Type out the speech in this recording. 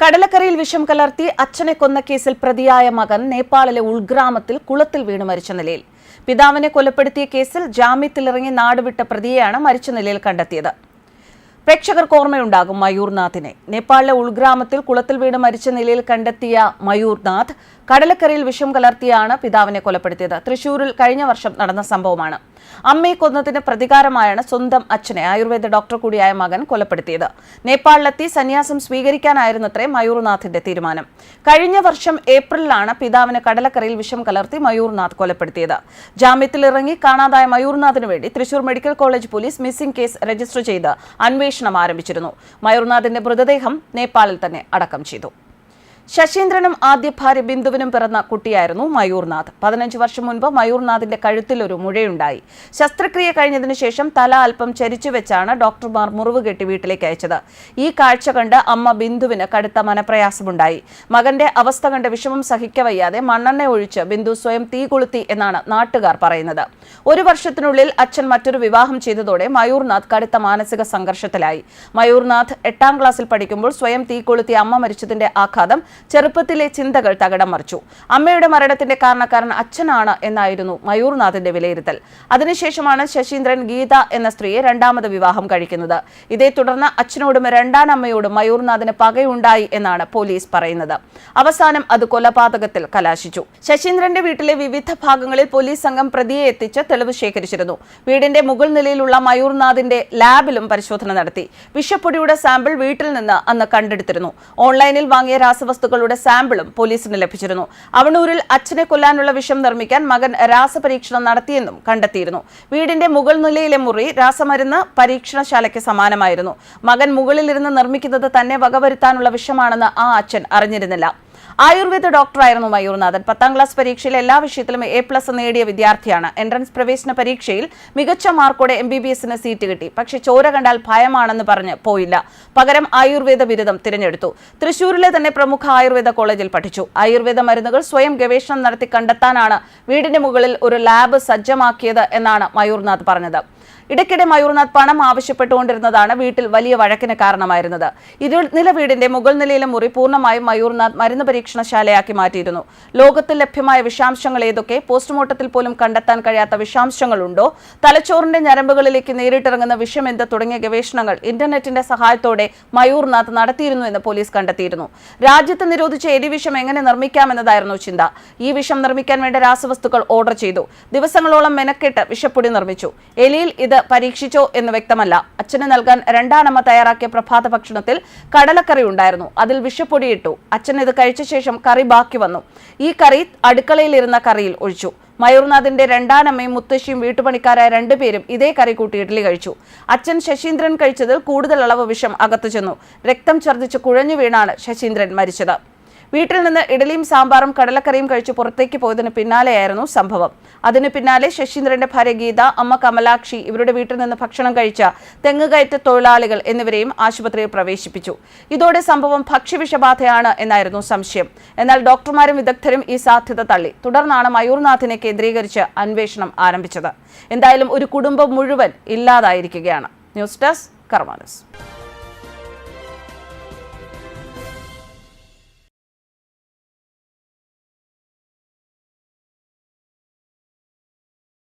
കടലക്കരയിൽ വിഷം കലർത്തി അച്ഛനെ കൊന്ന കേസിൽ പ്രതിയായ മകൻ നേപ്പാളിലെ ഉൾഗ്രാമത്തിൽ കുളത്തിൽ വീണ് മരിച്ച നിലയിൽ. പിതാവിനെ കൊലപ്പെടുത്തിയ കേസിൽ ജാമ്യത്തിലിറങ്ങി നാടുവിട്ട പ്രതിയെയാണ് മരിച്ച നിലയിൽ കണ്ടെത്തിയത്. പ്രേക്ഷകർക്ക് ഓർമ്മയുണ്ടാകും മയൂർനാഥിനെ. നേപ്പാളിലെ ഉൾഗ്രാമത്തിൽ കുളത്തിൽ വീണ് മരിച്ച നിലയിൽ കണ്ടെത്തിയ മയൂർനാഥ് കടലക്കരയിൽ വിഷം കലർത്തിയാണ് പിതാവിനെ കൊലപ്പെടുത്തിയത്. തൃശൂരിൽ കഴിഞ്ഞ വർഷം നടന്ന സംഭവമാണ്. അമ്മയെ കൊന്നതിന് പ്രതികാരമായാണ് സ്വന്തം അച്ഛനെ ആയുർവേദ ഡോക്ടർ കൂടിയായ മകൻ കൊലപ്പെടുത്തിയത്. നേപ്പാളിലെത്തി സന്യാസം സ്വീകരിക്കാനായിരുന്നത്രേ മയൂർനാഥിന്റെ തീരുമാനം. കഴിഞ്ഞ വർഷം ഏപ്രിലാണ് പിതാവിന് കടലക്കരയിൽ വിഷം കലർത്തി മയൂർനാഥ് കൊലപ്പെടുത്തിയത്. ജാമ്യത്തിൽ ഇറങ്ങി കാണാതായ മയൂർനാഥിനു വേണ്ടി Thrissur medical college police missing case register ചെയ്ത് അന്വേഷണം ആരംഭിച്ചിരുന്നു. മയൂർനാഥിന്റെ മൃതദേഹം നേപ്പാളിൽ തന്നെ അടക്കം ചെയ്തു. ശശീന്ദ്രനും ആദ്യ ഭാര്യ ബിന്ദുവിനും പിറന്ന കുട്ടിയായിരുന്നു മയൂർനാഥ്. പതിനഞ്ച് വർഷം മുൻപ് മയൂർനാഥിന്റെ കഴുത്തിൽ ഒരു മുഴയുണ്ടായി. ശസ്ത്രക്രിയ കഴിഞ്ഞതിനു ശേഷം തല അല്പം ചരിച്ചു വെച്ചാണ് ഡോക്ടർമാർ മുറിവ് കെട്ടി വീട്ടിലേക്ക് അയച്ചത്. ഈ കാഴ്ച കണ്ട് അമ്മ ബിന്ദുവിന് കടുത്ത മനപ്രയാസമുണ്ടായി. മകന്റെ അവസ്ഥ കണ്ട് വിഷമം സഹിക്കവയ്യാതെ മണ്ണെണ്ണ ഒഴിച്ച് ബിന്ദു സ്വയം തീ കൊളുത്തി എന്നാണ് നാട്ടുകാർ പറയുന്നത്. ഒരു വർഷത്തിനുള്ളിൽ അച്ഛൻ മറ്റൊരു വിവാഹം ചെയ്തതോടെ മയൂർനാഥ് കടുത്ത മാനസിക സംഘർഷത്തിലായി. മയൂർനാഥ് എട്ടാം ക്ലാസ്സിൽ പഠിക്കുമ്പോൾ സ്വയം തീ കൊളുത്തി അമ്മ മരിച്ചതിന്റെ ആഘാതം ചെറുപ്പത്തിലെ ചിന്തകൾ തകിടം മറിച്ചു. അമ്മയുടെ മരണത്തിന്റെ കാരണക്കാരൻ അച്ഛനാണ് എന്നായിരുന്നു മയൂർനാഥിന്റെ വിലയിരുത്തൽ. അതിനുശേഷമാണ് ശശീന്ദ്രൻ ഗീത എന്ന സ്ത്രീയെ രണ്ടാമത് വിവാഹം കഴിക്കുന്നത്. ഇതേ തുടർന്ന് അച്ഛനോടും രണ്ടാം അമ്മയോടും മയൂർനാഥിന് പകയുണ്ടായി എന്നാണ് പോലീസ് പറയുന്നത്. അവസാനം അത് കൊലപാതകത്തിൽ കലാശിച്ചു. ശശീന്ദ്രന്റെ വീട്ടിലെ വിവിധ ഭാഗങ്ങളിൽ പോലീസ് സംഘം പ്രതിയെ എത്തിച്ച് തെളിവ് ശേഖരിച്ചിരുന്നു. വീടിന്റെ മുകൾ നിലയിലുള്ള മയൂർനാഥിന്റെ ലാബിലും പരിശോധന നടത്തി. വിഷപ്പൊടിയുടെ സാമ്പിൾ വീട്ടിൽ നിന്ന് അന്ന് കണ്ടെടുത്തിരുന്നു. ഓൺലൈനിൽ വാങ്ങിയ രാസവസ്തുക്കളുടെ സാമ്പിളും പോലീസിന് ലഭിച്ചിരുന്നു. അവണൂരിൽ അച്ഛനെ കൊല്ലാനുള്ള വിഷം നിർമ്മിക്കാൻ മകൻ രാസപരീക്ഷണം നടത്തിയെന്നും കണ്ടെത്തിയിരുന്നു. വീടിന്റെ മുകൾ നിലയിലെ മുറി രാസമരുന്ന് പരീക്ഷണശാലയ്ക്ക് സമാനമായിരുന്നു. മകൻ മുകളിലിരുന്ന് നിർമ്മിക്കുന്നത് തന്നെ വകവരുത്താനുള്ള വിഷമാണെന്ന് ആ അച്ഛൻ അറിഞ്ഞിരുന്നില്ല. ആയുർവേദ ഡോക്ടറായിരുന്നു മയൂർനാഥൻ. പത്താം ക്ലാസ് പരീക്ഷയിൽ എല്ലാ വിഷയത്തിലും എ പ്ലസ് നേടിയ വിദ്യാർത്ഥിയാണ്. എൻട്രൻസ് പ്രവേശന പരീക്ഷയിൽ മികച്ച മാർക്കോടെ എം ബി ബി എസിന് സീറ്റ് കിട്ടി. പക്ഷേ ചോര കണ്ടാൽ ഭയമാണെന്ന് പറഞ്ഞ് പോയില്ല. പകരം ആയുർവേദ ബിരുദം തിരഞ്ഞെടുത്തു. തൃശൂരിലെ തന്നെ പ്രമുഖ ആയുർവേദ കോളേജിൽ പഠിച്ചു. ആയുർവേദ മരുന്നുകൾ സ്വയം ഗവേഷണം നടത്തി കണ്ടെത്താനാണ് വീടിന് മുകളിൽ ഒരു ലാബ് സജ്ജമാക്കിയത് എന്നാണ് മയൂർനാഥ് പറഞ്ഞത്. ഇടയ്ക്കിടെ മയൂർനാഥ് പണം ആവശ്യപ്പെട്ടുകൊണ്ടിരുന്നതാണ് വീട്ടിൽ വലിയ വഴക്കിന് കാരണമായിരുന്നത്. ഇരുനില വീടിന്റെ മുകൾ നിലയിലെ മുറി പൂർണമായും മയൂർനാഥ് മരുന്ന് പരീക്ഷണശാലയാക്കി മാറ്റിയിരുന്നു. ലോകത്തിൽ ലഭ്യമായ വിഷാംശങ്ങൾ ഏതൊക്കെ? പോസ്റ്റ്മോർട്ടത്തിൽ പോലും കണ്ടെത്താൻ കഴിയാത്ത വിഷാംശങ്ങളുണ്ടോ? തലച്ചോറിന്റെ ഞരമ്പുകളിലേക്ക് നേരിട്ടിറങ്ങുന്ന വിഷമെന്ത് തുടങ്ങിയ ഗവേഷണങ്ങൾ ഇന്റർനെറ്റിന്റെ സഹായത്തോടെ മയൂർനാഥ് നടത്തിയിരുന്നു എന്ന് പോലീസ് കണ്ടെത്തിയിരുന്നു. രാജ്യത്ത് നിരോധിച്ച എരിവിഷം എങ്ങനെ നിർമ്മിക്കാമെന്നതായിരുന്നു ചിന്ത. ഈ വിഷം നിർമ്മിക്കാൻ വേണ്ട രാസവസ്തുക്കൾ ഓർഡർ ചെയ്തു. ദിവസങ്ങളോളം മെനക്കെട്ട് വിഷപ്പൊടി നിർമ്മിച്ചു. എലിയിൽ ഇത് പരീക്ഷിച്ചോ എന്ന് വ്യക്തമല്ല. അച്ഛന് നൽകാൻ രണ്ടാനമ്മ തയ്യാറാക്കിയ പ്രഭാത ഭക്ഷണത്തിൽ കടലക്കറി ഉണ്ടായിരുന്നു. അതിൽ വിഷപ്പൊടിയിട്ടു അച്ഛൻ ഇത് കഴിച്ച ശേഷം കറി ബാക്കി വന്നു. ഈ കറി അടുക്കളയിലിരുന്ന കറിയിൽ ഒഴിച്ചു. മയൂർനാഥിന്റെ രണ്ടാനമ്മയും മുത്തശ്ശിയും വീട്ടുപണിക്കാരായ രണ്ടുപേരും ഇതേ കറി കൂട്ടി ഇഡ്ഡലി കഴിച്ചു. അച്ഛൻ ശശീന്ദ്രൻ കഴിച്ചതിൽ കൂടുതൽ അളവ് വിഷം അകത്തു ചെന്നു. രക്തം ഛർദ്ദിച്ച് കുഴഞ്ഞു വീണാണ് ശശീന്ദ്രൻ മരിച്ചത്. വീട്ടിൽ നിന്ന് ഇഡലിയും സാമ്പാറും കടലക്കറിയും കഴിച്ച് പുറത്തേക്ക് പോയതിന് പിന്നാലെയായിരുന്നു സംഭവം. അതിന് പിന്നാലെ ശശീന്ദ്രന്റെ ഭാര്യ ഗീത അമ്മ കമലാക്ഷി ഇവരുടെ വീട്ടിൽ നിന്ന് ഭക്ഷണം കഴിച്ച തെങ്ങുകയറ്റ തൊഴിലാളികൾ എന്നിവരെയും ആശുപത്രിയിൽ പ്രവേശിപ്പിച്ചു. ഇതോടെ സംഭവം ഭക്ഷ്യവിഷബാധയാണ് എന്നായിരുന്നു സംശയം. എന്നാൽ ഡോക്ടർമാരും വിദഗ്ധരും ഈ സാധ്യത തള്ളി. തുടർന്നാണ് മയൂർനാഥിനെ കേന്ദ്രീകരിച്ച് അന്വേഷണം ആരംഭിച്ചത്. എന്തായാലും ഒരു കുടുംബം മുഴുവൻ ഇല്ലാതായിരിക്കുകയാണ്. News desk കർമാനസ്